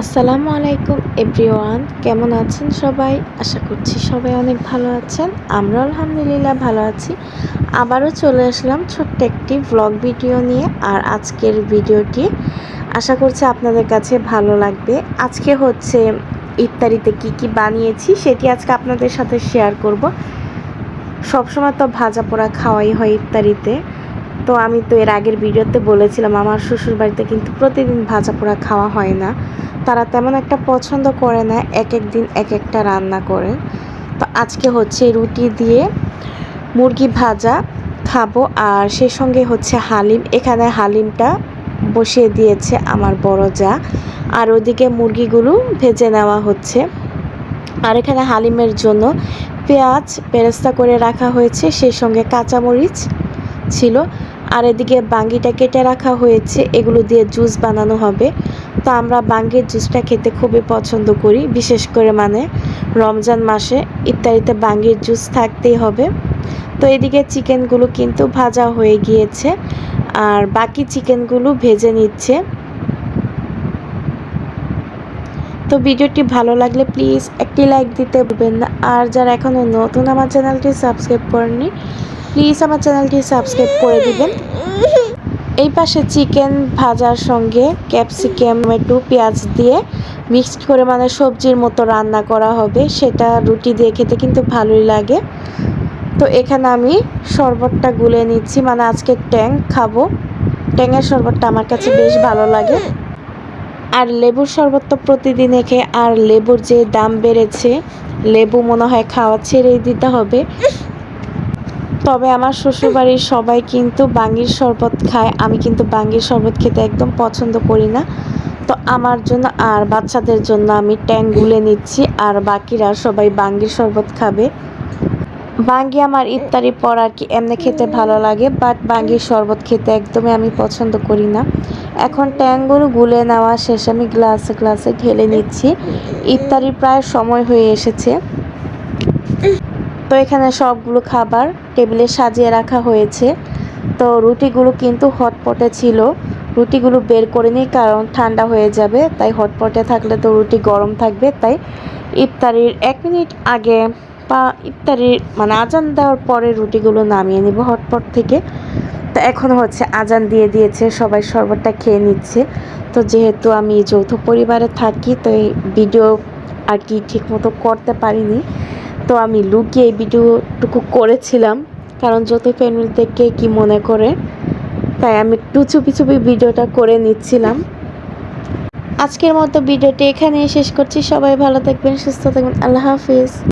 আসসালামু আলাইকুম, এভরিওয়ান। কেমন আছেন সবাই? আশা করছি সবাই অনেক ভালো আছেন। আমরা আলহামদুলিল্লাহ ভালো আছি। আবারও চলে আসলাম ছোট্ট একটি ভ্লগ ভিডিও নিয়ে। আর আজকের ভিডিওটি আশা করছি আপনাদের কাছে ভালো লাগবে। আজকে হচ্ছে ইফতারিতে কি কি বানিয়েছি সেটি আজকে আপনাদের সাথে শেয়ার করব। সবসময় তো ভাজা পোড়া খাওয়াই হয় ইফতারিতে। তো আমি তো এর আগের ভিডিওতে বলেছিলাম, আমার শ্বশুর বাড়িতে কিন্তু প্রতিদিন ভাজা পোড়া খাওয়া হয় না। তারা তেমন একটা পছন্দ করে না, এক এক দিন এক একটা রান্না করে। তো আজকে হচ্ছে রুটি দিয়ে মুরগি ভাজা খাব, আর সেই সঙ্গে হচ্ছে হালিম। এখানে হালিমটা বসিয়ে দিয়েছে আমার বড় যা। আর ওদিকে মুরগিগুলো ভেজে নেওয়া হচ্ছে। আর এখানে হালিমের জন্য পেঁয়াজ পেরেস্তা করে রাখা হয়েছে সেই সঙ্গে কাঁচামরিচ ছিল। আর এদিকে বাঙ্গিটা কেটে রাখা হয়েছে, এগুলো দিয়ে জুস বানানো হবে। তো আমরা বাঙ্গির জুসটা খেতে খুবই পছন্দ করি, বিশেষ করে মানে রমজান মাসে ইত্যাদিতে বাঙ্গির জুস থাকতেই হবে। তো এদিকে চিকেনগুলো কিন্তু ভাজা হয়ে গিয়েছে, আর বাকি চিকেনগুলো ভেজে নিচ্ছে। তো ভিডিওটি ভালো লাগলে প্লিজ একটি লাইক দিতে ভুলবেন না। আর যারা এখনও নতুন আমার চ্যানেলটি সাবস্ক্রাইব করেননি, প্লিজ আমার চ্যানেলটি সাবস্ক্রাইব করে দিবেন। এই পাশে চিকেন ভাজার সঙ্গে ক্যাপসিকাম, টমেটো, পেঁয়াজ দিয়ে মিক্সড করে মানে সবজির মতো রান্না করা হবে। সেটা রুটি দিয়ে খেতে কিন্তু ভালোই লাগে। তো এখানে আমি শরবতটা গুলে নিচ্ছি। মানে আজকে ট্যাং খাব। ট্যাঙের শরবতটা আমার কাছে বেশ ভালো লাগে। আর লেবুর শরবত তো প্রতিদিন এখে আর লেবুর যে দাম বেড়েছে, লেবু মনে হয় খাওয়া ছেড়েই দিতে হবে। তবে আমার শ্বশুরবাড়ির সবাই কিন্তু বাঙ্গির শরবত খায়। আমি কিন্তু বাঙ্গির শরবত খেতে একদম পছন্দ করি না। তো আমার জন্য আর বাচ্চাদের জন্য আমি ট্যাং গুলে নিচ্ছি, আর বাকিরা সবাই বাঙ্গির শরবত খাবে। বাঙ্গি আমার ইফতারি পর আর কি এমনি খেতে ভালো লাগে বাট বাঙ্গির শরবত খেতে একদমই আমি পছন্দ করি না। এখন ট্যাংগুলো গুলে নেওয়া শেষে আমি গ্লাসে গ্লাসে ঢেলে নিচ্ছি। ইফতারির প্রায় সময় হয়ে এসেছে। তো এখানে সবগুলো খাবার টেবিলে সাজিয়ে রাখা হয়েছে। তো রুটিগুলো কিন্তু হটপটে ছিল। রুটিগুলো বের করে নিই কারণ ঠান্ডা হয়ে যাবে, তাই হটপটে থাকলে তো রুটি গরম থাকবে। তাই ইফতারির এক মিনিট আগে বা ইফতারির মানে আজান দেওয়ার পরে রুটিগুলো নামিয়ে নিব হটপট থেকে। তো এখন হচ্ছে আজান দিয়ে দিয়েছে, সবাই শরবতটা খেয়ে নিচ্ছে। তো যেহেতু আমি যৌথ পরিবারে থাকি, তো এই ভিডিও আর কি ঠিকমতো করতে পারিনি। তো আমি লুকিয়ে এই ভিডিওটুকু করেছিলাম, কারণ যত ফ্যামিলি থেকে কি মনে করে? তাই আমি একটু চুপি চুপি ভিডিওটা করে নিচ্ছিলাম। আজকের মতো ভিডিওটি এখানেই শেষ করছি। সবাই ভালো থাকবেন, সুস্থ থাকবেন। আল্লাহ হাফিজ।